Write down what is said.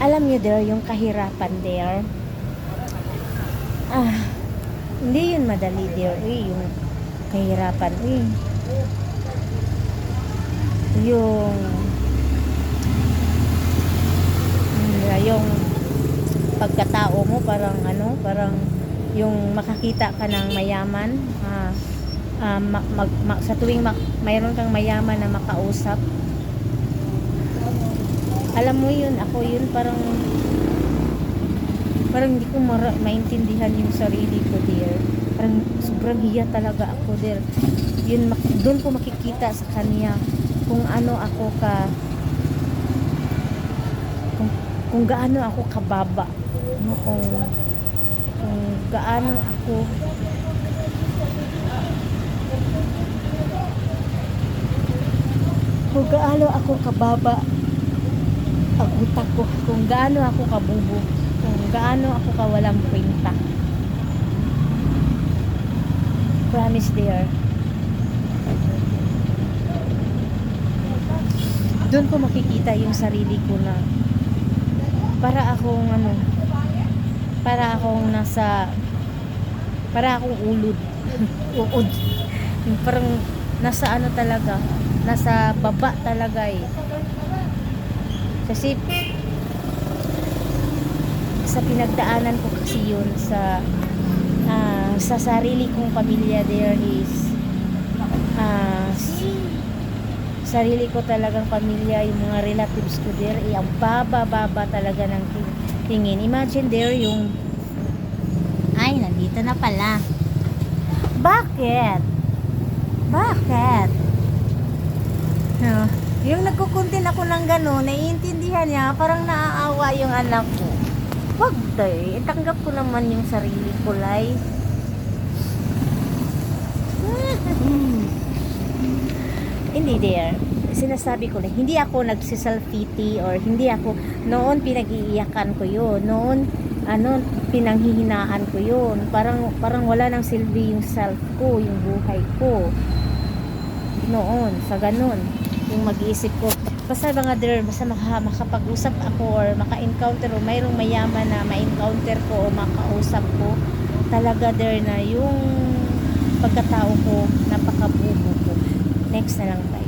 alam niyo there, yung kahirapan there, ah, hindi yun madali there, eh, yung kahirapan, eh. Yung, yung pagkatao mo, parang ano, parang yung makakita ka ng mayaman, ah, ah, ma- mag, ma- sa tuwing mayroon kang mayaman na makausap, alam mo yun, ako yun parang parang hindi ko mara- maintindihan yung sarili ko dear. Parang sobrang hiya talaga ako dear. Yun, doon ko makikita sa kanya kung ano ako ka kung, kung gaano ako kababa. No, kung, kung gaano ako kung gaano ako kababa ang utak ko kung gaano ako kabubo kung gaano ako kawalang kwenta promise dear. Doon ko makikita yung sarili ko na para akong ano para akong nasa para akong ulod. Uod parang nasa ano talaga nasa baba talaga eh kasi sa pinagdaanan ko kasi yun sa ah, sa sarili kong pamilya there is ah, s- sarili ko talagang pamilya yung mga relatives ko there eh, ang baba-baba talaga ng ting- tingin. Imagine there yung ay nandito na pala. Bakit? Bakit? No? Yung nagkukuntin ako ng gano'n, naiintindihan niya, parang naaawa yung anak ko. Wag day, itanggap ko naman yung sarili ko, Lai. hindi dear. Sinasabi ko na, hindi ako nagsiself-pity or hindi ako, noon pinag-iiyakan ko yun. Noon, ano, pinanghihinaan ko yun. Parang, parang wala nang silbi yung self ko, yung buhay ko. Noon, sa ganun yung mag-iisip ko. Basta mga der basta maka, makapag-usap ako or maka-encounter o mayroong mayaman na ma-encounter ko o makausap ko talaga der na yung pagkatao ko napakabubo ko. Next na lang tayo